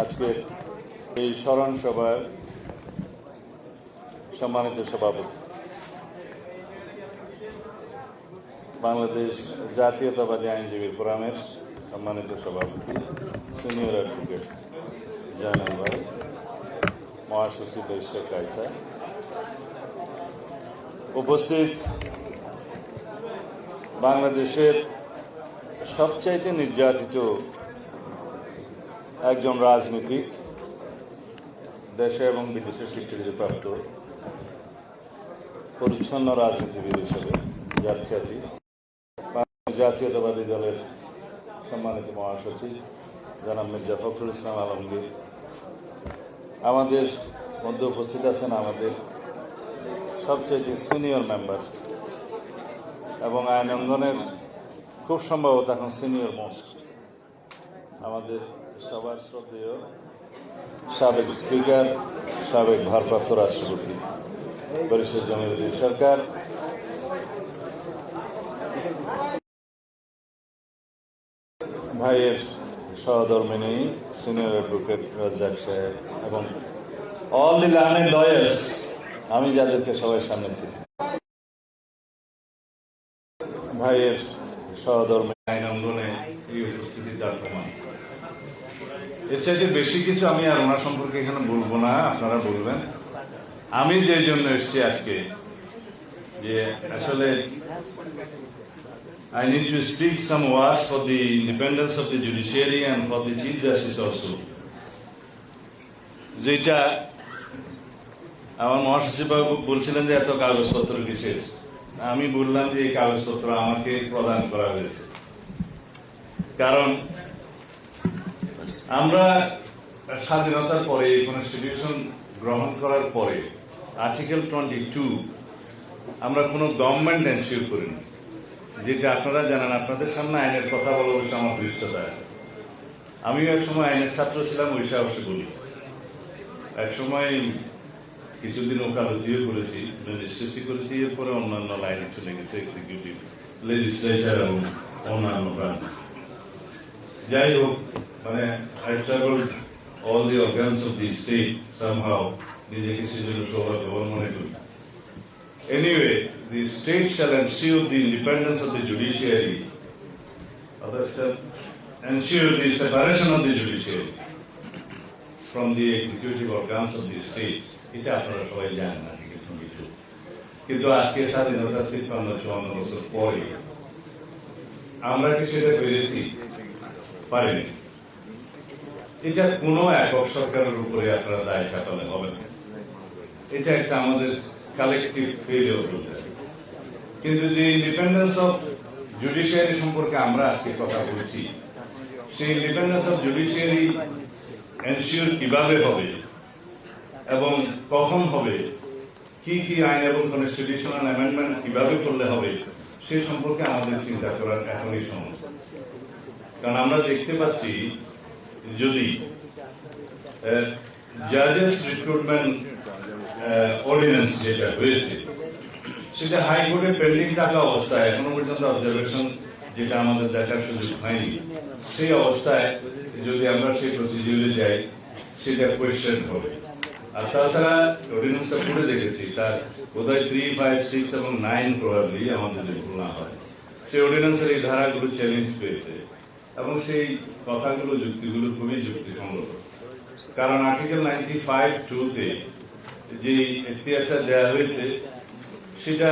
আজকে এই স্মরণ সভার সম্মানিত সভাপতি। বাংলাদেশ জাতীয়তাবাদী আইনজীবী ফোরামের সম্মানিত সভাপতি, সিনিয়র অ্যাডভোকেট জানাল ভাই, মহাসচিব শেখ কায়সা। উপস্থিত বাংলাদেশের সবচাইতে নির্যাতিত একজন রাজনীতিক, দেশে এবং বিদেশে স্বীকৃতিপ্রাপ্ত, পরিচ্ছন্ন রাজনীতিবিদ হিসেবে যার খ্যাতি জাতীয়তাবাদী দলের সম্মানিত মহাসচিব জনাব মির্জা ফখরুল ইসলাম আলমগীর। আমাদের মধ্যে উপস্থিত আছেন আমাদের সবচেয়ে সিনিয়র মেম্বার এবং আইন অঙ্গনের খুব সম্ভবত এখন সিনিয়র মোস্ট। আমাদের সবার শ্রদ্ধেয় সাবেক স্পিকার, সাবেক ভারপ্রাপ্ত রাষ্ট্রপতি পরিষদ জমিরুদ্দিন সরকার। ভাইয়ের সহধর্মিনী সিনিয়র অ্যাডভোকেট রাজ্জাক সাহেব এবং অল দি লার্নেড লয়ার্স আমি যাদেরকে সবাই সামনে ছিলাম ভাইয়ের সহধর্মী আইন অঙ্গনে এই উপস্থিতি তার প্রমাণ এর চাইতে বেশি কিছু আমি আর ওনার সম্পর্কে এখানে বলব না, আপনারা বলবেন। আমি যে জন্য এসেছি আজকে, যে আসলে I need to speak some words for the independence of the judiciary and for the Chief Justice also. যেটা আমার মহাসচিব বলছিলেন যে এত কাগজপত্র কিসের? আমি বললাম যে এই কাগজপত্র আমাকে প্রদান করা হয়েছে। কারণ আমরা স্বাধীনতার পরে কনস্টিটিউশন গ্রহণ করার পরে আর্টিকেল টোয়েন্টি টু আমরা কোনো গভর্নমেন্ট এনশিওর করিনি। যেটা আপনারা জানেন, আপনাদের সামনে আইনের কথা বলা আমার দৃষ্টতা আমিও এক সময় আইনের ছাত্র ছিলাম, ওই সাহসে বলি। এক সময় কিছুদিন ওকালতিও করেছি ম্যাজিস্ট্রেসি করেছি, এরপরে অন্যান্য লাইনে চলে গেছে এক্সিকিউটিভ লেজিসলেচার এবং অন্যান্য ব্রাঞ্চ যাই হোক মানে I travel all the organs of the state somehow নিজেকে সেজন্য সৌভাগ্যবান মনে করি Anyway, the state shall ensure the independence of the judiciary. Others shall ensure the separation of the judiciary from the executive organs of the state. এটা আপনারা সবাই জানেন না ঠিক কিন্তু আজকে স্বাধীনতা তিপ্পান্ন চুয়ান্ন বছর পরে আমরা কি সেটা পেরেছি পারিনি এটা কোনো একক সরকারের উপরে আপনারা দায় চাপালে হবে না। এটা একটা আমাদের কালেকটিভ ফেলিওর কিন্তু যে ইন্ডিপেন্ডেন্স অফ জুডিশিয়ারি সম্পর্কে আমরা আজকে কথা বলছি, সেই ইন্ডিপেন্ডেন্স অফ জুডিশিয়ারি এনশিওর কীভাবে হবে এবং কখন হবে, কি কি আইন এবং কনস্টিটিউশনাল অ্যামেন্ডমেন্ট কীভাবে করলে হবে, সে সম্পর্কে আমাদের চিন্তা করার এখনই সময়। কারণ আমরা দেখতে পাচ্ছি যদি জাজেস রিক্রুটমেন্ট অর্ডিন্যান্স যেটা হয়েছে, সেটা হাইকোর্টে পেন্ডিং থাকা অবস্থায়, এখনও পর্যন্ত অবজারভেশন যেটা আমাদের দেখার সুযোগ হয়নি, সেই অবস্থায় যদি আমরা সেই প্রসিডিউরে যাই, সেটা কোয়েশ্চেন হবে। আর তাছাড়া অর্ডিন্যান্সটা পড়ে দেখেছি, তার বোধহয় থ্রি ফাইভ সিক্স এবং নাইন প্রবাবলি আমাদের ভুল না হয়। সেই অর্ডিন্যান্সের এই ধারাগুলো চ্যালেঞ্জ পেয়েছে এবং সেই কথাগুলো, যুক্তিগুলো খুবই যুক্তিসঙ্গত। কারণ আর্টিকেল নাইনটি ফাইভ টুতে যে এখতিয়ারটা দেওয়া হয়েছে, সেটা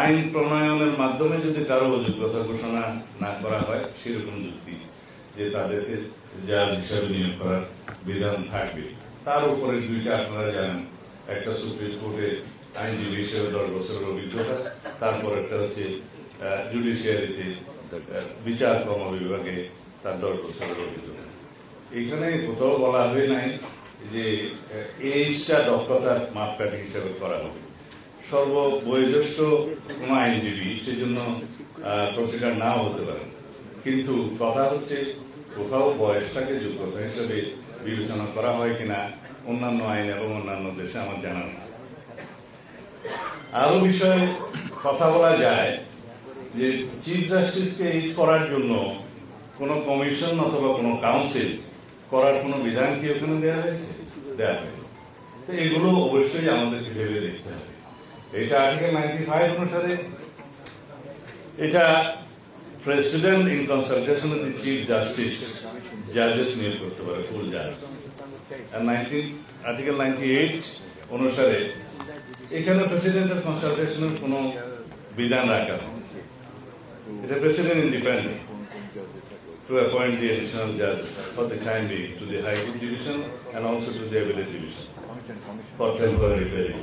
আইন প্রণয়নের মাধ্যমে যদি কারও অযোগ্যতা ঘোষণা না করা হয়, সেরকম যুক্তি যে তাদেরকে জাজ হিসাবে নিয়োগ করার বিধান থাকবে। তার উপরে দুইটা আপনারা জানেন। একটা সুপ্রিম কোর্টে আইনজীবী হিসেবে দশ বছরের অভিজ্ঞতা, তারপর একটা হচ্ছে জুডিশিয়ারিতে বিচার কর্ম বিভাগে তার বছরের অভিজ্ঞতা এখানে কোথাও বলা হয় নাই যে এইজটা দক্ষতার মাপকাঠি হিসেবে করা হবে। সর্ব বয়োজ্যেষ্ঠ কোন আইনজীবী সেজন্য প্রসিডার নাও হতে পারে। কিন্তু কথা হচ্ছে, কোথাও বয়সটাকে যোগ্যতা হিসেবে বিবেচনা করা হয় কিনা, অন্যান্য আইন এবং অন্যান্য দেশে আমার জানা নেই। আরও বিষয়ে কথা বলা যায় যে চিফ জাস্টিসকে এই করার জন্য কোন কমিশন অথবা কোন কাউন্সিল করার কোনো বিধান কি ওখানে দেওয়া হয়েছে? দেওয়া হয়নি। তো এগুলো অবশ্যই আমাদেরকে ভেবে দেখতে হবে। এটা আর্টিকেল নাইনটি ফাইভ অনুসারে, এটা president in consultation with the chief justice জাজেস নিয়োগ করতে পারে ফুল জাজ আর নাইনটিন আর্টিকেল নাইনটি এইট অনুসারে, এখানে প্রেসিডেন্টের কনসালটেশনের কোনো বিধান রাখা এটা president independent to appoint the additional judges for the time being to the High Court Division and also to the Appellate Division for temporary period.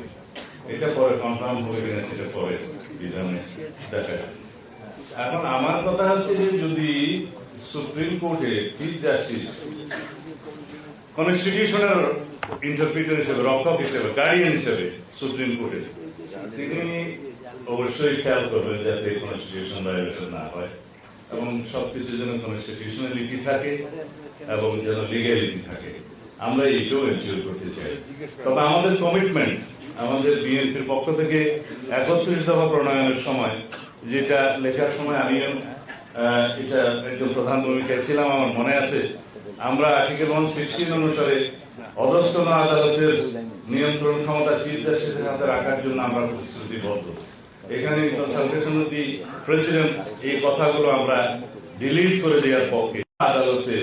এটা পরে কনফার্ম হবে কিনা সেটা পরে বিধানে দেখা এখন আমার কথা হচ্ছে যে যদি সুপ্রিম কোর্টে চিফ জাস্টিস কনস্টিটিউশনের ইন্টারপ্রিটার হিসেবে, রক্ষক হিসেবে গার্ডিয়ান হিসেবে সুপ্রিম কোর্টের তিনি অবশ্যই খেয়াল করবেন যাতে কনস্টিটিউশন ভায়োলেশন না হয় এবং সবকিছু যেন কনস্টিটিউশনালিটি থাকে এবং যেন লিগ্যালিটি থাকে আমরা এইটাও এনশিওর করতে চাই তবে আমাদের কমিটমেন্ট আমাদের বিএনপির পক্ষ থেকে একত্রিশ দফা প্রণয়নের সময় যেটা লেখার সময় আহ, এটা একজন প্রধান ভূমিকায় ছিলাম আমার মনে আছে। আমরা আর্টিকেল ওয়ান সিক্সটিন অনুসারে অধস্তন আদালতের নিয়ন্ত্রণ ক্ষমতা চিন্তা জাস্টিসের হাতে রাখার জন্য আমরা প্রতিশ্রুতিবদ্ধ এখানে কনসালটেশন দি প্রেসিডেন্ট এই কথাগুলো আমরা ডিলিট করে দেওয়ার পক্ষে আদালতে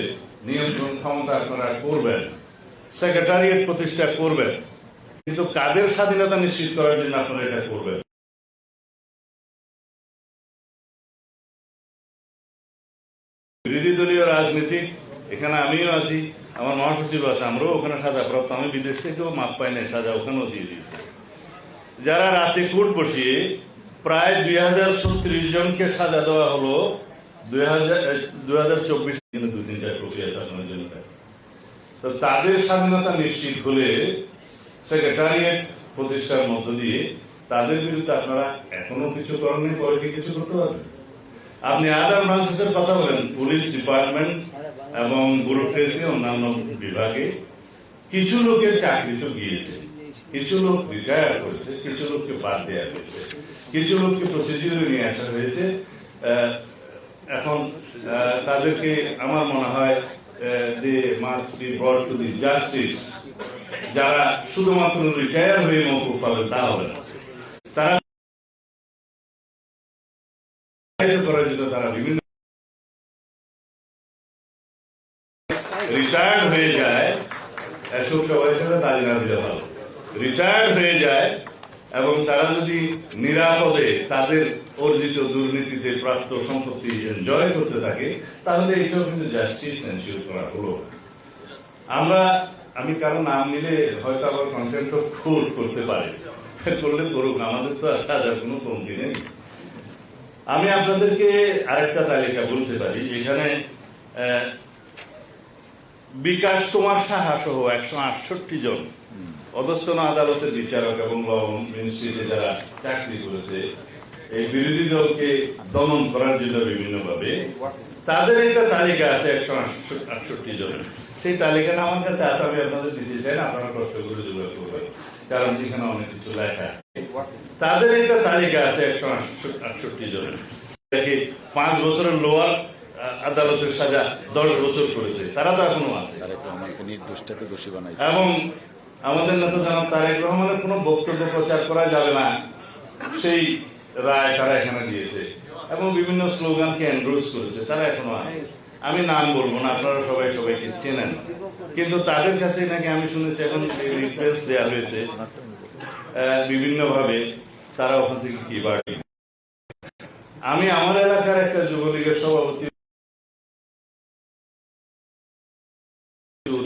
নিয়ন্ত্রণ ক্ষমতা আপনারা করবেন সেক্রেটারিয়েট প্রতিষ্ঠা করবেন। কিন্তু কাদের স্বাধীনতা নিশ্চিত করার জন্য আপনারা এটা করবেন? বিরোধী দলীয় রাজনীতিক, এখানে আমিও আছি, আমার মহাসচিব আছে, আমরাও ওখানে সাজাপ্রাপ্ত, আমি বিদেশ থেকেও মাপ পাই নাই, সাজা ওখানেও দিয়ে দিয়েছি। যারা রাতে কোর্ট বসিয়ে প্রায় দুই হাজার ছত্রিশ জনকে সাজা দেওয়া হলো। দুই হাজার দুই হাজার চব্বিশ দু তিনটা প্রক্রিয়া তো তাদের স্বাধীনতা নিশ্চিত হলে সেক্রেটারিয়েট প্রতিষ্ঠার মধ্য দিয়ে তাদের বিরুদ্ধে আপনারা এখনও কিছু করেননি, পরে কি কিছু করতে পারবেন? আপনি আদার ব্রাঞ্চেসের কথা বলেন, পুলিশ ডিপার্টমেন্ট এবং ব্যুরোক্রেসি অন্যান্য বিভাগে কিছু লোকের চাকরি তো গিয়েছে। কিছু লোক রিটায়ার করেছে, কিছু লোককে বাদ দেওয়া হয়েছে, কিছু লোককে প্রসিডিউরে নিয়ে আসা হয়েছে। এখন তাদেরকে আমার মনে হয় they must be broad to the justice যারা শুধুমাত্র রিটায়ার হয়ে মৌকুফ পাবে তা হবে না। তারা করার জন্য তারা বিভিন্ন রিটায়ার্ড হয়ে যায় এসব সবাই সাথে তালি না দিতে ভালো। রিটায়ার্ড হয়ে যায় এবং তারা যদি নিরাপদে তাদের অর্জিত দুর্নীতিতে প্রাপ্ত সম্পত্তি জয় করতে থাকে, তাহলে এটাও কিন্তু জাস্টিস এনশিওর করা হলো। আমরা, আমি কারও নাম নিলে হয়তো আবার কন্টেন্ট কোর্ট করতে পারে। করলে করুক, আমাদের তো আর কোনো কমতি নেই। আমি আপনাদেরকে আরেকটা তালিকা বলতে পারি। যেখানে বিকাশ কুমার সাহা সহ একশো আটষট্টি জন। অধস্তন আদালতের বিচারক এবং ল যারা চাকরি করেছে, এই বিরোধী দলকে দমন করার জন্য বিভিন্নভাবে তাদের একটা তালিকা আছে একশো আটষট্টি জন। সেই তালিকাটা আমার কাছে আছে, আমি আপনাদের দিতে চাই না, আপনারা কষ্ট করে যোগাযোগ করবেন, কারণ এখানে অনেক কিছু লেখা। তাদের একটা তালিকা আছে একশো আটষট্টি জন। পাঁচ বছরের লোয়ার আদালতের সাজা দশ বছর করেছে। তারা তো এখনও আছে। নির্দোষটাকে দোষী এবং আমাদের নেতা জানাব তারেক রহমানের কোনো বক্তব্য প্রচার করা যাবে না। সেই রায় তারা এখানে দিয়েছে। এবং বিভিন্ন স্লোগানকে এন্ডোর্স করেছে। তারা এখনও আছে। আমি নাম বলব না আপনারা সবাই সবাইকে চেনেন। কিন্তু তাদের কাছে নাকি আমি শুনেছি এখন রিকোয়েস্ট দেওয়া হয়েছে বিভিন্ন ভাবে তারা ওখান থেকে কি বাড়ি? আমি আমার এলাকার একটা যুবলীগের সভাপতি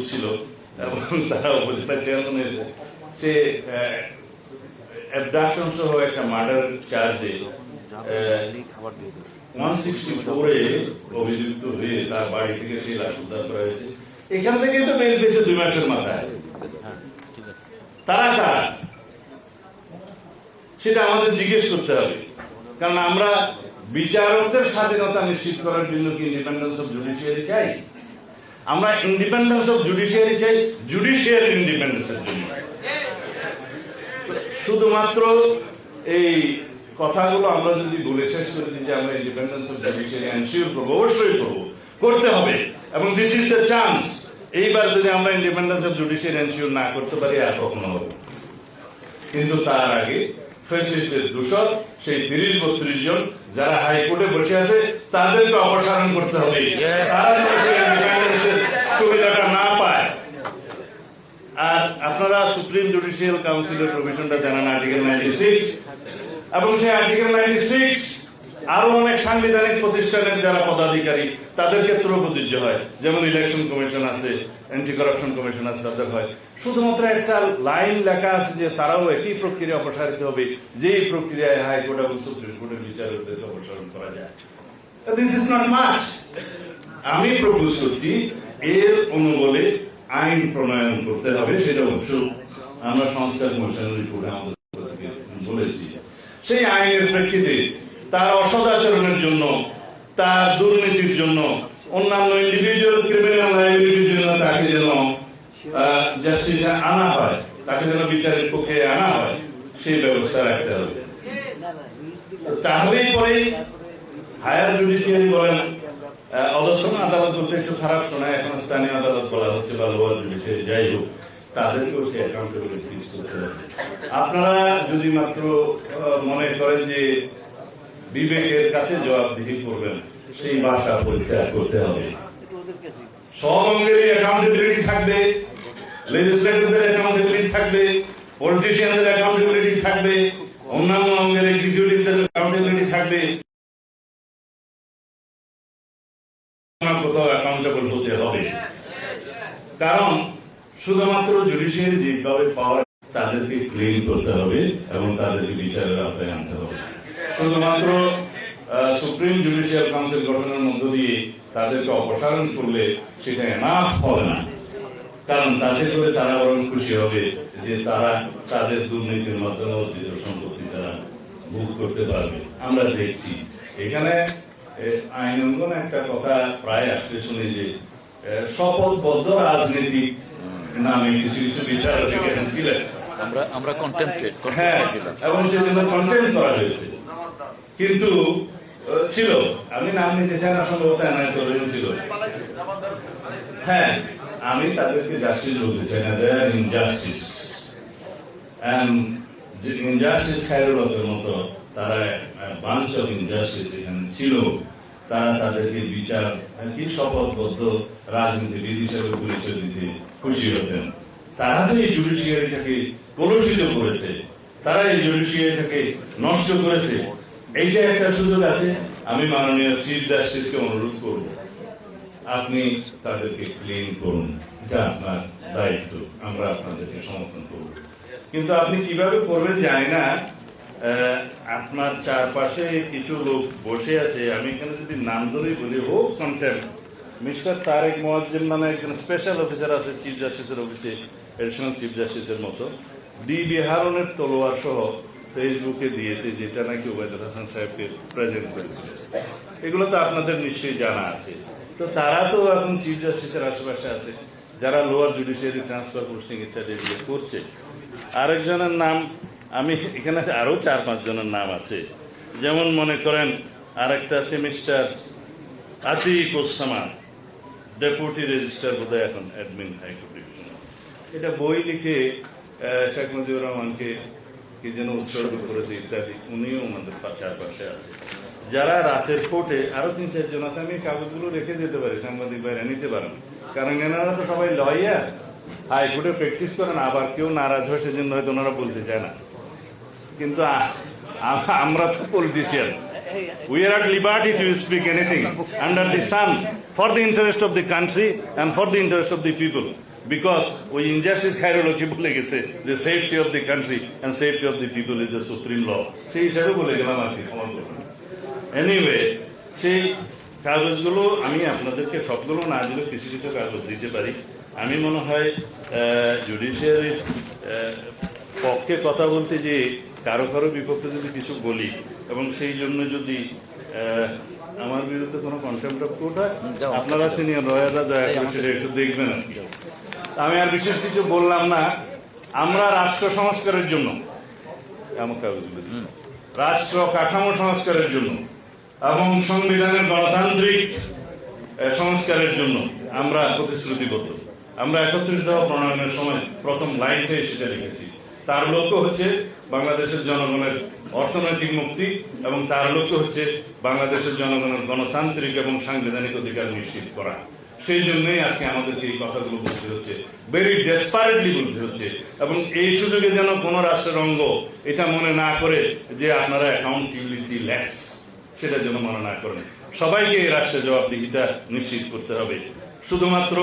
ছিল। এবং তারা উপজেলা চেয়ারম্যান হয়েছে। সে অ্যাবডাকশন সহ একটা মার্ডার চার্জে ওয়ান সিক্সটি ফোরে অভিযুক্ত হয়ে তার বাড়ি থেকে সেই লাশ উদ্ধার করা হয়েছে। এখান থেকেই তো পেয়েছে দুই মাসের মাথায়। তারা কারা? সেটা আমাদের জিজ্ঞেস করতে হবে। কারণ আমরা বিচারকদের স্বাধীনতা নিশ্চিত করার জন্য কি ইন্ডিপেন্ডেন্স অফ জুডিশিয়ারি চাই? আমরা ইন্ডিপেন্ডেন্স অফ জুডিশিয়ারি চাই জুডিশিয়ারি ইন্ডিপেন্ডেন্সের জন্য। শুধুমাত্র এই কথাগুলো আমরা যদি বলে শেষ করে দিই যে আমরা ইন্ডিপেন্ডেন্স অফ জুডিশিয়ারি এনশিওর করব, অবশ্যই করব। করতে হবে। এবং দিস ইজ দ্য চান্স এইবার যদি আমরা ইন্ডিপেন্ডেন্স অফ জুডিশিয়ারি এনশিওর না করতে পারি, আর কখনো হবে কিন্তু তার আগে ফেসিলিটির দূষণ সেই তিরিশ বত্রিশ জন যারা হাইকোর্টে বসে আছে তাদেরকে অপসারণ করতে হবে। সুবিধাটা না পায়। আর আপনারা সুপ্রিম জুডিশিয়াল কাউন্সিলের প্রভিশনটা জানান আর্টিকেল নাইনটি সিক্স এবং সেই আর্টিকেল নাইনটি সিক্স আরও অনেক সাংবিধানিক প্রতিষ্ঠানের যারা পদাধিকারী তাদের ক্ষেত্রেও প্রযোজ্য হয়। যেমন ইলেকশন কমিশন আছে অ্যান্টি করাপশন কমিশন আছে, তাদের হয়। শুধুমাত্র একটা লাইন লেখা আছে যে তারাও একই প্রক্রিয়া অপসারিত হবে, যেই প্রক্রিয়ায় হাইকোর্ট এবং সুপ্রিম কোর্টের বিচারকদেরকে অপসারণ করা যায়। দিস ইজ নট মাচ আমি প্রপোজ করছি, এর অনুবলে আইন প্রণয়ন করতে হবে, সেটা অবশ্য আমরা সংস্কার কমিশনের রিপোর্টে আমাদের বলেছি। সেই আইনের প্রেক্ষিতে তার অসদাচরণের জন্য, তার দুর্নীতির জন্য অন্যান্য ইন্ডিভিজুয়াল ক্রিমিনাল লাইবিলিটির জন্য তাকে যেন জাস্টিসে আনা হয়, তাকে যেন বিচারের পক্ষে আনা হয়, সেই ব্যবস্থা রাখতে হবে। তাহলেই পরে হায়ার জুডিশিয়ারি বলেন আদালত বলতে একটু খারাপ শোনায়, এখন স্থানীয় আদালত বলা হচ্ছে বা লোয়ার জুডিশিয়ারি যাই হোক, তাদেরকেও সে অ্যাকাউন্টেবিলিটি করতে হবে। আপনারা যদি মাত্র মনে করেন যে বিবেকের কাছে জবাবদিহি করবেন, সেই ভাষা পরিত্যাগ করতে হবে। সব অঙ্গেরই অ্যাকাউন্টেবিলিটি থাকবে। অ্যাকাউন্টেবিলিটি থাকবে পলিটিশিয়ানদের অ্যাকাউন্টেবিলিটি থাকবে, অন্যান্য অঙ্গের এক্সিকিউটিভদের অ্যাকাউন্টেবিলিটি থাকবে। কারণ শুধুমাত্র জুডিশিয়ারি যেভাবে পাওয়ার তাদেরকে ক্লিন করতে হবে এবং তাদেরকে বিচারের আওতায় আনতে হবে। শুধুমাত্র সুপ্রিম জুডিশিয়াল কাউন্সিল গঠনের মধ্য দিয়ে তাদেরকে অপসারণ করলে সেটা এনাফ হবে না। কারণ তাতে করে তারা বরং খুশি হবে যে তারা তাদের দুর্নীতির মাধ্যমে অর্জিত সম্পত্তি তারা ভোগ করতে পারবে। আমরা দেখছি। এখানে আইন অঙ্গনে একটা কথা প্রায় আসতে শুনি যে শপথবদ্ধ রাজনীতি নামে কিছু কিছু বিচারক এখানে ছিলেন। আমরা আমরা কন্টেম্পটেড হ্যাঁ এবং সেজন্য কন্টেন্ট করা হয়েছে। কিন্তু ছিল। আমি নাম নিতে চাই না সম্ভবত এনআইএ তরুণ ছিল। হ্যাঁ আমি তাদেরকে জাস্টিস বলতে চাই না দেয়ার ইনজাস্টিস ইনজাস্টিস খায়রুলতের মতো তারা বাঞ্চ অফ ইনজাস্টিস এখানে ছিল, তারা তাদেরকে বিচার কি শপথবদ্ধ রাজনীতিবিদ হিসেবে পরিচয় দিতে খুশি হতেন। তারা তো এই জুডিশিয়ারিটাকে কলুষিত করেছে, তারা এই জুডিশিয়ারিটাকে নষ্ট করেছে, এইটা একটা সুযোগ আছে। আমি মাননীয় চিফ জাস্টিসকে অনুরোধ করব। আপনি তাদেরকে ক্লিন করুন। এটা আপনার দায়িত্ব, আমরা আপনাদেরকে সমর্থন করব। কিন্তু আপনি কীভাবে করবেন জানি না। আপনার চারপাশে কিছু লোক বসে আছে। আমি এখানে যদি নাম ধরেই বলি হোক কন্টেম্প মিস্টার তারেক মোয়াজ্জেম নামে একজন স্পেশাল অফিসার আছে চিফ জাস্টিসের অফিসে এডিশনাল চিফ জাস্টিসের মতো। ডি বিহারনের তলোয়ার সহ ফেসবুকে দিয়েছে, যেটা নাকি ওবায়দুল হাসান সাহেবকে প্রেজেন্ট করেছিল এগুলো তো আপনাদের নিশ্চয়ই জানা আছে। তো তারা তো এখন চিফ জাস্টিসের আশেপাশে আছে, যারা লোয়ার জুডিশিয়ারি ট্রান্সফার পোস্টিং ইত্যাদি করছে। আরেকজনের নাম, আমি এখানে আরও চার পাঁচ জনের নাম আছে। যেমন মনে করেন আরেকটা semester Atiq Osama deputy registrar বোধহয় এখন অ্যাডমিন হাইকোর্ট ডিভিশন এটা বই লিখে শেখ মুজিবুর রহমানকে কি যেন উৎসর্গ করেছে ইত্যাদি। উনিও আমাদের চারপাশে আছে। যারা রাতের কোর্টে আরও তিন চারজন আছে, আমি কাগজগুলো রেখে যেতে পারি, সাংবাদিক বাইরে নিতে পারেন। কারণ এনারা তো সবাই লয়ার। হাইকোর্টে প্র্যাকটিস করেন, আবার কেউ নারাজ হয়, সেজন্য হয়তো ওনারা বলতে চায় না। কিন্তু আমরা তো politician We are at liberty to speak anything under the sun for the interest of the country and for the interest of the people. Because ওই ইনজাস্টিস খাইরোলকে বলে গেছে যে safety of the country and safety of the people is the supreme law সেই হিসাবে বলে গেলাম আর কি করবেন এনিওয়ে সেই কাগজগুলো আমি আপনাদেরকে সবগুলো না দিলেও কিছু কিছু কাগজ দিতে পারি। আমি মনে হয় জুডিশিয়ারির পক্ষে কথা বলতে যে কারও কারও বিপক্ষে যদি কিছু বলি এবং সেই জন্য যদি আমার বিরুদ্ধে কোনো কন্টেম্প অফ কোর্ট হয় আপনারা সিনিয়র লয়াররা দয়া করে সেটা একটু দেখবেন আর কি। আমি আর বিশেষ কিছু বললাম না। আমরা রাষ্ট্র সংস্কারের জন্য। রাষ্ট্র কাঠামো সংস্কারের জন্য এবং সংবিধানের গণতান্ত্রিক সংস্কারের জন্য আমরা প্রতিশ্রুতিবদ্ধ। আমরা একত্রিত প্রণয়নের সময় প্রথম লাইনতে সেটা লিখেছি। তার লক্ষ্য হচ্ছে বাংলাদেশের জনগণের অর্থনৈতিক মুক্তি এবং তার লক্ষ্য হচ্ছে বাংলাদেশের জনগণের গণতান্ত্রিক এবং সাংবিধানিক অধিকার নিশ্চিত করা। সেই জন্যই আজকে আমাদেরকে এই কথাগুলো বলতে হচ্ছে। ভেরি ডেসপারেটলি বলতে হচ্ছে। এবং এই সুযোগে যেন কোন রাষ্ট্রের অঙ্গ এটা মনে না করে যে আপনারা অ্যাকাউন্টেবিলিটি লেস সেটা যেন মনে না করেন। সবাইকে এই রাষ্ট্রের জবাবদিহিতা নিশ্চিত করতে হবে। শুধুমাত্র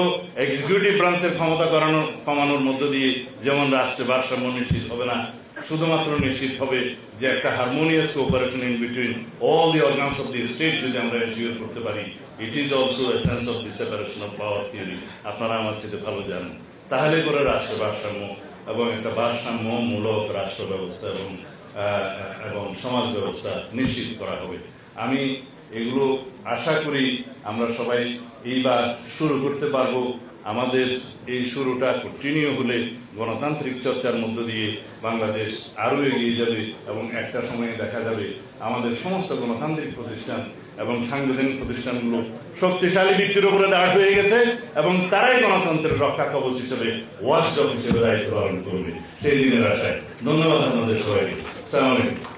এক্সিকিউটিভ ব্রাঞ্চের ক্ষমতা করানো, কমানোর মধ্য দিয়ে যেমন রাষ্ট্রে ভারসাম্য নিশ্চিত হবে না, শুধুমাত্র নিশ্চিত হবে যে একটা harmonious cooperation in between all the organs of the state যদি আমরা এনশিওর করতে পারি। It is also a sense of the separation of power theory আপনারা আমার চেয়ে ভালো জানেন। তাহলে করে রাষ্ট্র ভারসাম্য এবং একটা ভারসাম্যমূলক রাষ্ট্র ব্যবস্থা এবং এবং সমাজ ব্যবস্থা নিশ্চিত করা হবে। আমি এগুলো আশা করি আমরা সবাই এইবার শুরু করতে পারব। আমাদের এই শুরুটা কন্টিনিউ হলে গণতান্ত্রিক চর্চার মধ্য দিয়ে বাংলাদেশ আরও এগিয়ে যাবে এবং একটা সময়ে দেখা যাবে আমাদের সমস্ত গণতান্ত্রিক প্রতিষ্ঠান এবং সাংবিধানিক প্রতিষ্ঠানগুলো শক্তিশালী ভিত্তির উপরে দাঁড় হয়ে গেছে এবং তারাই গণতন্ত্রের রক্ষা কবচ হিসেবে ওয়াশডক হিসেবে দায়িত্ব পালন করবে। সেই দিনের আশায়। ধন্যবাদ আপনাদের সবাইকে। সালাম আলাইকুম।